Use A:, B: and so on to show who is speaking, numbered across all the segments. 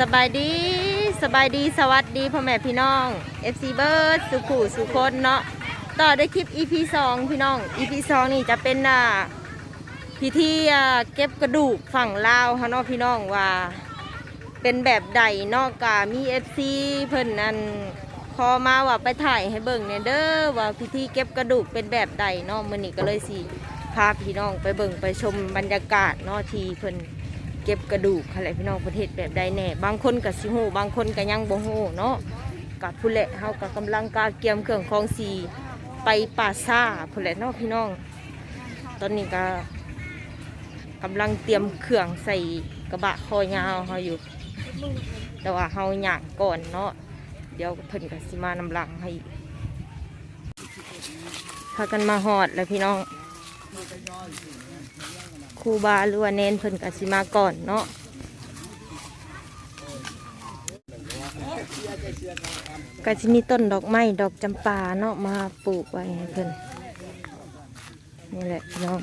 A: สบายดีสบายดีสวัสดีพ่อแม่พี่น้อง FC เบิร์ดสุขุสุคนเนาะต่อด้วยคลิป EP 2พี่น้อง EP 2นี่จะเป็นอ่าพิธีอ่าเก็บกระดูกฝั่งลาวฮะเนาะพี่น้องว่า เป็นแบบใดเนอกกามี FC เพิ่นนั่นพอมาว่าไปถ่ายให้เบิ่งเนี่ยเด้อว่าพิธีเก็บกระดูกเป็นแบบใดเนาะมื้อนี้ก็เลยสิพาพี่น้องไปเบิ่งไปชมบรรยากาศเนาะที่เพิ่น เก็บกระดูกอะไรพี่น้องประเทศแบบใดแน่ บางคนก็สิฮู้บางคนก็ยังบ่ฮู้เนาะกับผู้เละเฮาก็กำลังกาเกียมเครื่องของสีไปป่าซ่าผู้เละเนาะพี่น้อง ตอนนี้ก็กำลังเตรียมเครื่องใส่กระบะคอยาวเฮาอยู่ แต่ว่าเฮาย่างก่อนเนาะเดี๋ยวเพิ่นก็สิมานำหลังให้พากันมาฮอดแล้วพี่น้อง รูบาหรือว่าเน้นเพิ่นกสิมาก่อนเนาะก็จะมีต้นดอกไม้ดอกจำปาเนาะมาปลูกไว้ให้เพิ่นนี่แหละพี่น้อง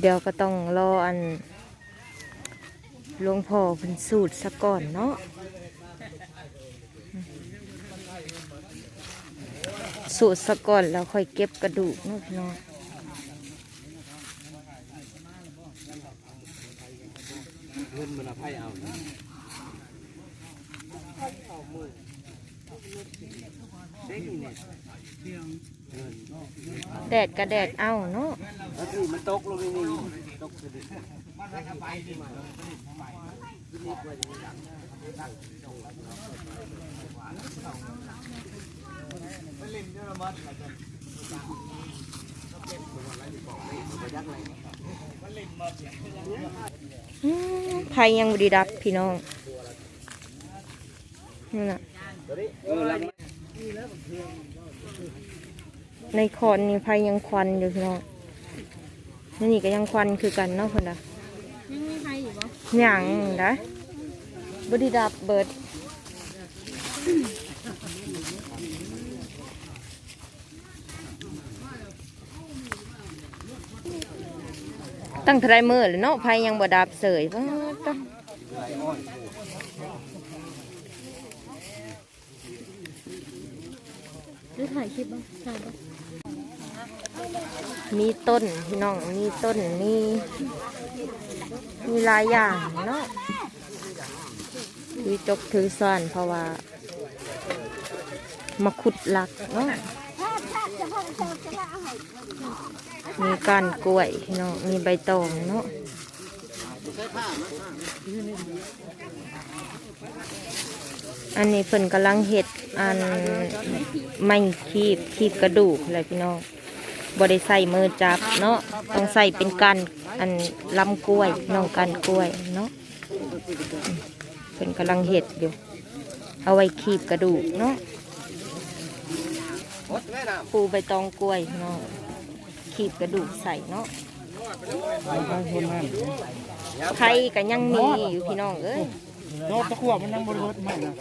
A: เดี๋ยวก็ต้องรออันหลวงพ่อเพิ่นสูตรซะก่อนเนาะสูตรซะก่อนแล้วค่อยเก็บกระดูกเนาะพี่น้อง
B: งินมันเอาไพ่เอาเด็กเนี่ย
A: แดดกระแดดเอาเนาะ
B: แล้วที่มันตกลงนี่ตกกระดิก
A: อืม ไผ่ยังบดีดับพี่น้องนี่นะ
B: เออแล้ว
A: ในคอนนี่ไผ่ยังควันอยู่พี่น้องนี่นี่ก็ยังควันคือกันเนาะคนละ
C: ยังมีใครอยู่ปะ
A: ยังนะบดีดับเบิด ตั้งเทรายมือเลยเนาะไผ่ยังบ่ดับเสยว้าต้อง
C: หรือถ่ายคลิปบ้างถ่ายบ้าง
A: มีต้นพี่น้องมีต้นมีมีหลายอย่างเนาะถือจกถือซ่อนเพราะว่า มาขุดหลักเนาะ มีก้านกล้วยพี่น้องมีใบตองเนาะอันนี้เพิ่นกำลังเห็ดอันไม่คีบคีบกระดูกอะไรพี่น้องบริใส่มือจับเนาะต้องใส่เป็นกันอันลำกล้วยน้องกันกล้วยเนาะอืมเป็นกำลังเห็ดอยู่ เอาไว้คีบกระดูกเนาะปูใบตองกล้วยเนาะ คีบกระดูกใส่เนาะไข่ก็ยังมีอยู่พี่น้องเอ้ย
D: โนตะขวบมันยังบริเวณใหม่นะ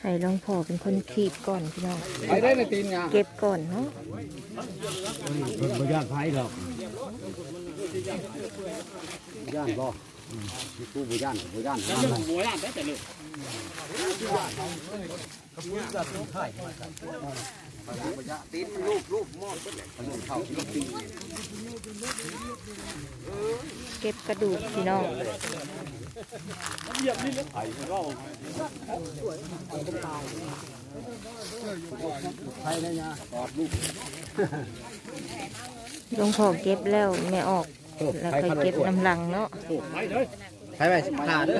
A: ให้หลวงพ่อเป็นคนคีบก่อนพี่น้อง
D: ไปได้ในตีนงา
A: เก็บก่อนเนาะำ
B: บ่ย่านไพ่หรอกย่านบ่มีตู้บ่ย่านบ่ย่านย่านมัน
D: หมูย่างได้แต่เลย
B: ตีนลูกลูกหม้อขนมข้าวลูกตีน
A: เก็บกระดูกพี่น้อง
B: ไพ่ได้ยาตอดลูก
A: หลวงพ่อเก็บแล้วไม่ออก แล้วค่อยเก็บน้ำหลังเนาะ
D: ไปเลย
B: ไพ่ไปขาเด้อ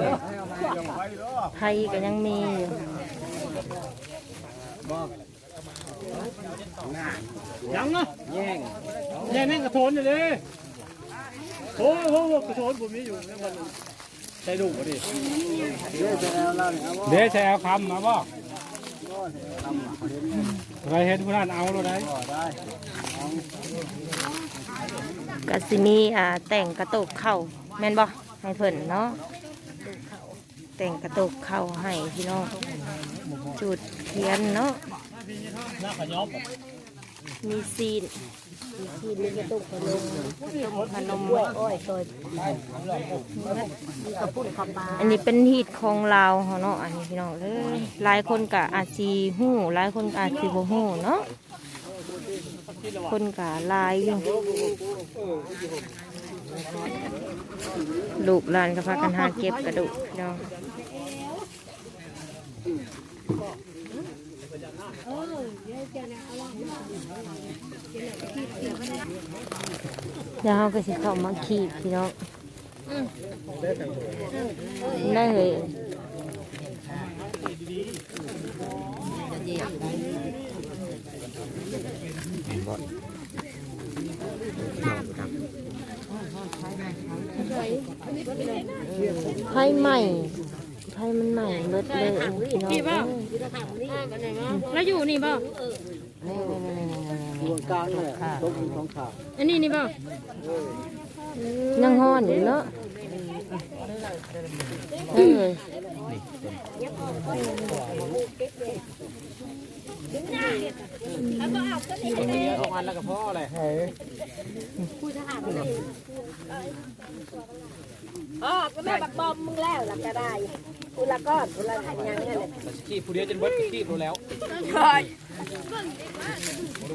A: ไผ่ก็ยังมีอยู่
D: ยังเนะ
B: แย่ง
D: แย่งแม่งกระโถนอยู่เลยโอ้โหกระโถนผมมีอยู่เนี่ยมันใช้ดูมาดิ
B: เดี๋
D: ยวใช้เอาคำมาบ่ใครเห็นผู้นั้นเอาเราได้
B: ได้
A: กสิมีอ่าแต่งกระตุกเข่าแม่นบ่ให้เพิ่นเนาะแต่งกระตุกเข่าให้พี่น้องจุดเทียนเนาะ
D: น่าขยอบ
A: มีซีน
C: กินนี่ก็ต้มขนม
A: ขนม
C: อ้อยซอยมีกระปุ้นข้าวปลา
A: อันนี้เป็นฮีตของลาวเขาเนาะอันนี้พี่น้องเลยหลายคนกะอาจสีหู้หลายคนกะอาจสีบ่หู้เนาะคนกะหลายอยู่ลูกหลานก็พากันหาเก็บกระดูกพี่น้อง เดี๋ยวเราก็สิเข้ามาขีดพี่น้องได้เลยไพ่ใหม่ ไพ่มันใหม่เบิดเลยพี่น้อง
C: พี่เปล่าแล้วอยู่นี่เปล่า
B: ตัวกลางเลยต้มท้องขา
C: อันนี้นี่เปล่า
A: ยังห้อนอยู่เนาะเออ
B: สองอันแล้วก็พ่อเลย
C: อ๋อก็แม่บักบอมมึงแล้วล่ะก็ได้กูละก้อนกูละหันยังนี่แหละ
B: ขี้ผู้เดียวจนเบิดขี้รู้แล้ว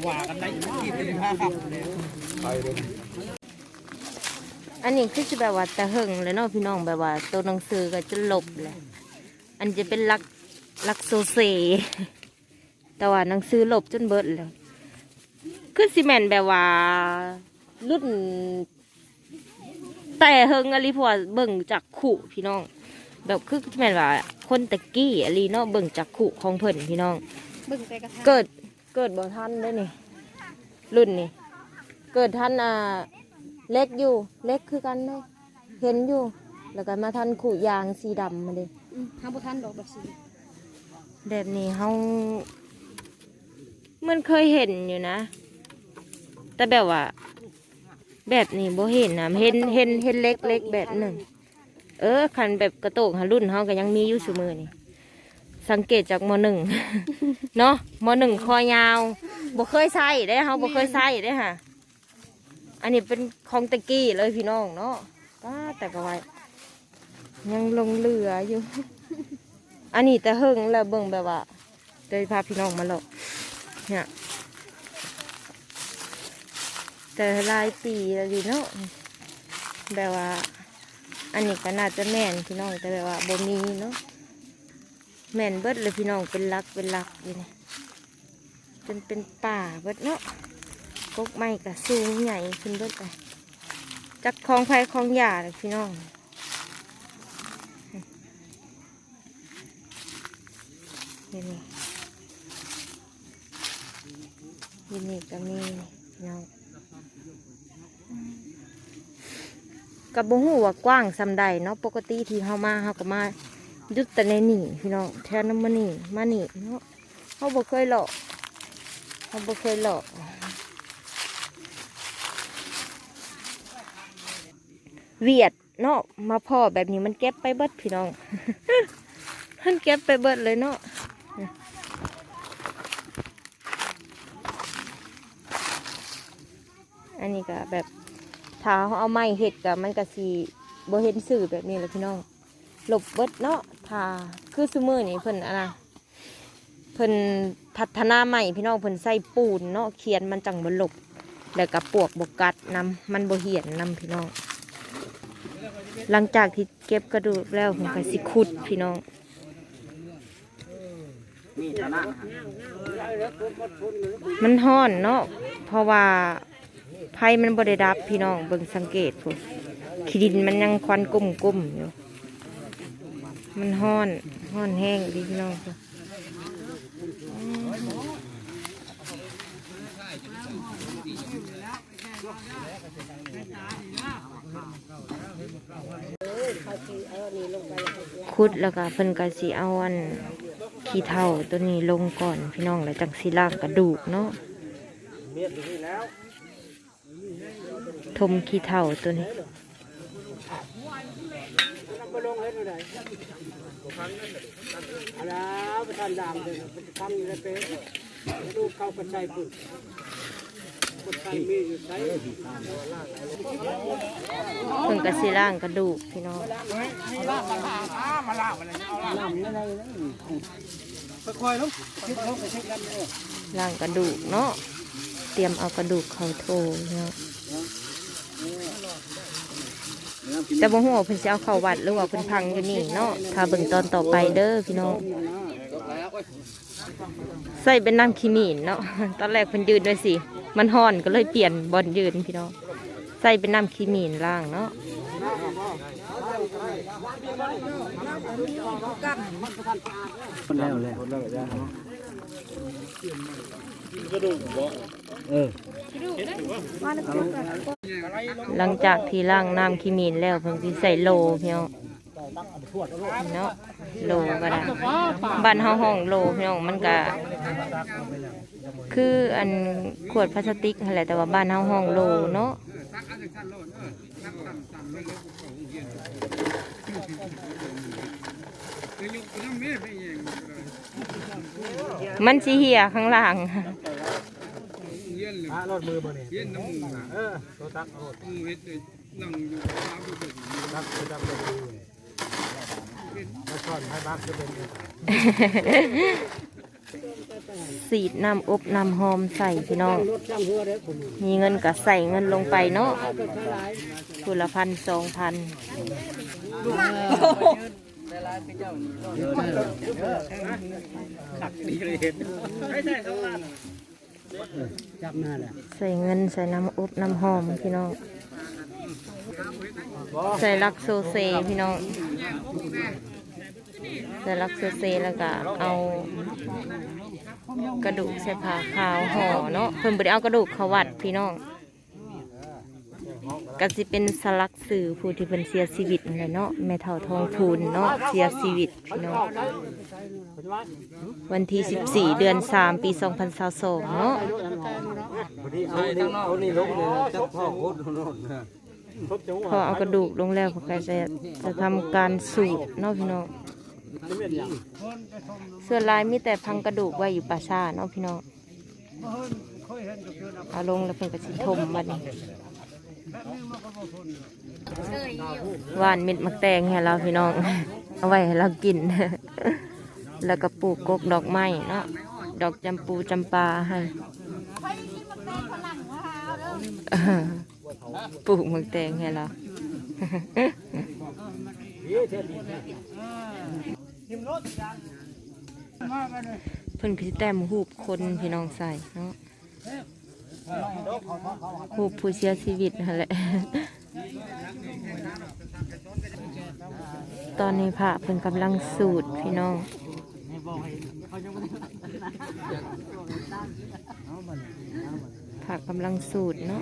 B: ว่ากันได้ขี้เป็นห้าครับไปเลย
A: อันนี้คือจะแบบว่าตะหึงเลยเนาะพี่น้องแบบว่า ตัวหนังสือก็จะลบเลยอันจะเป็นลักลักโซเซแต่ว่าหนังสือลบจนเบิดเลยคือซีเมนแบบว่ารุ่น แต่เฮิงอลีพัวาเบิ่งจากขู่พี่น้อง แบบคือซีเมนว่า คนตะกี้อลีเนาะเบิ่งจากขู่ของเพิ่นพี่น้อง
C: บึ้งใส่กระทะ
A: เกิดเกิดบ่ทันได้อนี่ รุ่นนี่เกิดทันอ่าเล็กอยู่ เล็กคือกันเลยเห็นอยู่ แล้วก็มาทันขู่ยางสีดำมาเลย
C: ทำบุทันดอกแบบสี
A: แบบนี้เฮามันเคยเห็นอยู่นะ แต่แบบว่า แบบนี้บ่เห็นนะเห็นเห็นเห็นเล็กเล็กแบบหนึ่ง เออคันแบบกระโตกหารุ่นเฮาก็ยังมีอยู่สมือนี่สังเกตจากมหนึ่งเนาะมหนึ่งคอยาวบ่เคยใส่ได้เฮาบ่เคยใส่ได้ค่ะ อันนี้เป็นของตะกี้เลยพี่น้องเนาะป้าแต่ก็ไว้ยังลงเหลืออยู่ อันนี้แต่เฮิงแล้วเบิ่งแบบว่าเดยพาพี่น้องมาหลอกเนี่ย แต่ลายปีแล้วดีเนาะแบบว่า อันนี้ก็น่าจะแม่นพี่น้องแต่แบบว่าบ่มีเนาะแม่นเบิดเลยพี่น้องเป็นลักเป็นลักอยู่นี่จนเป็นป่าเบิดเนาะกกไม้ก็สูงใหญ่ขึ้นเบิดไปจักคลองไฟคลองหยาเลยพี่น้องนี่นี่นี่นี่ก็มีพี่น้อง กับบ่ฮู้ว่ากว้างซำใดเนาะปกติที่เฮามาเฮาก็มายุดแต่ในนี่พี่น้องแถวนั้นมานี่มานี่เนาะเฮาบ่เคยหลอกเฮาบ่เคยหลอกเวียดเนาะมาพ่อแบบนี้มันเก็บไปเบิดพี่น้องมันเก็บไปเบิดเลยเนาะอันนี้ก็แบบ ถ้าเขาเอาไม้เห็ดกับมันก็สีบ่เห็นสื่อแบบนี้แหละพี่น้องหลบเบิดเนาะถ้าคือสมือนี่เพิ่นอะนะเพิ่นพัฒนาใหม่พี่น้องเพิ่นใส่ปูนเนาะเขียนมันจังบ่หลบแล้วก็ปวกบกัดนำมันบ่เหียนนำพี่น้อง หลังจากที่เก็บกระดูกแล้วผมก็สิขุดพี่น้อง
B: มัน
A: ห้อนเนาะเพราะว่า ไผ่มันบริดับพี่น้องเบิ่งสังเกตพุ่นขี้ดินมันยังควันกุ้มกุ้มอยู่ มันห้อนห้อนแห้งดีพี่น้องพุ่นขุดแล้วก็เพิ่นก็สิเอาอันขี้เท่าตัวนี้ลงก่อนพี่น้องแล้วจังสิล่างกระดูกเนาะ
B: เมียดอยู่นี่แล้ว
A: ทมขี้เท่าตัวนี้
B: ไปลงเล่นอยู่ไหนเอาแล้วไปทานดามเลยทำอยู่ในเป๊ะดูเข้ากระชายปุ่น
A: เพิ่นก็สิล่างกระดูกพี่น้อง
B: ค่อยๆลูกคิดลูกไปเช็คกันเด้อ
A: ล่างกระดูกเนาะ เตรียมเอากระดูกเขาโทเนาะ แต่บ่ฮู้ว่าเพิ่นสิเอาเข้าวัดหรือว่าเพิ่นพังอยู่นี่เนาะถ้าเบิ่งตอนต่อไปเด้อพี่น้องใส่เป็นน้ำขี้หมีนเนาะตอนแรกเพิ่นยืนด้วยสิมันห่อนก็เลยเปลี่ยนบอลยืนพี่น้องใส่เป็นน้ำขี้หมีนล่างเนาะ
B: คนแล้วเลย เออ
A: หลังจากที่ล่างน้ำขี้มีนแล้วเพิ่นสิใส่โลเพี่น้องเนาะโลก็ได้บ้านเฮาห้องโลพี่น้องมันก็คืออันขวดพลาสติกนั่นแหละแต่ว่าบ้านเฮาห้องโลเนาะ มันสิเหี่ยข้างล่าง
B: รถมือบ่นี่เย็นน้ำมือเออตัวตักเอามือเฮ็ดนั่งอยู่ตามอยู่ตักตัวตักตัวมือมาสอนให้บักจะเป็น
A: สีดน้ำอบน้ำหอมใส่พี่น้อง มีเงินก็ใส่เงินลงไปเนาะคุละพันสองพัน
B: ดีเลยเห็นไม่ใช่สองล้านจับหน้าแหละ
A: ใส่เงินใส่น้ำอบน้ำหอมพี่น้อง ใส่ลักโซเซพี่น้อง ใส่ลักโซเซแล้วก็เอากระดูกใส่ผ้าขาวห่อเนาะเพิ่นบ่ได้เอากระดูกเขาวัดพี่น้อง ก็สิเป็นสลักสื่อผู้ที่เพิ่นเสียชีวิตนั่นแหละเนาะแม่เฒ่าทองพูนเนาะเสียชีวิตพี่น้องวันที่ 14 เดือน 3 ปี 2022เนาะ
B: เอนี่เอานี่ลงเลยจับพ่อโคตรโน่นนะ
A: พอเอากระดูกลงแล้วก็จะจะทำการสูตรเนาะพี่น้องเสื้อลายมีแต่พังกระดูกไว้อยู่ป่าชาเนาะพี่น้องเอาลงแล้วเพิ่นก็สิทมบัดนี้ หวานเม็ดมักแตงให้เราพี่น้อง เอาไว้ให้เรากิน แล้วก็ปลูกกกดอกไม้เนาะ ดอกจำปูจำปาให้ ปลูกมักแตงให้เราเพิ่นคือแต้มหูบคนพี่น้องใส่เนาะ ผู้ผู้เสียชีวิตนั่นแหละ ตอนนี้พระเพิ่นกำลังสูตรพี่น้องพระกำลังสูตรเนาะ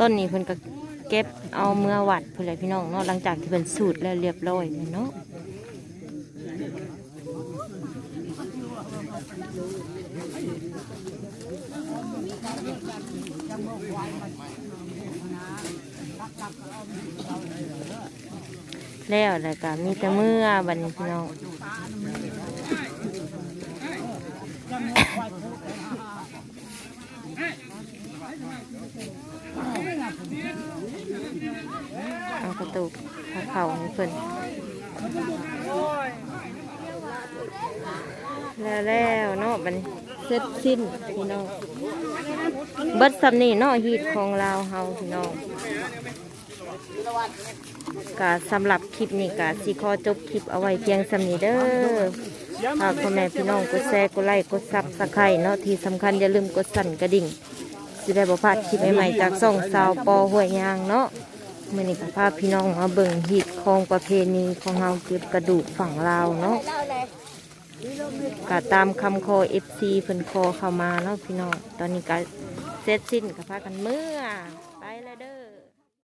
A: ต้นนี้เพิ่นก็เก็บเอาเมื่อวัดเพื่นแหละพี่น้องเนาะหลังจากที่เป็นสูตรแล้วเรียบร้อยเนาะแล้วแล้วก็มีแต่เมื่อบันพี่น้อง เอากระตุกพาเข่าให้เพิ่นแล้วแล้วเนาะบัดนเสร็จสิ้นพี่น้องเบิดสำนี่เนาะฮีตของเราเฮาพี่น้องกะสำหรับคลิปนี้กะสิขอจบคลิปเอาไว้เพียงสำนี้เด้อฝากพ่อแม่พี่น้องกดแชร์กดไลค์กดซับสไครต์เนาะที่สำคัญอย่าลืมกดสั่นกระดิ่ง จะได้บ่พลาดคลิปใหม่ๆจากส่องสาวปอห้วยยางเนาะมื่อนี้ก็พาพี่น้องมาเบิ่งฮีตคองประเพณีของเฮาเก็บกระดูกฝั่งลาวเนาะก็ตามคำคอฟซีเพิ่นคอเข้ามาเนาะพี่น้องตอนนี้ก็เสร็จสิ้นก็พากันเมื่อไปเลยเด้อ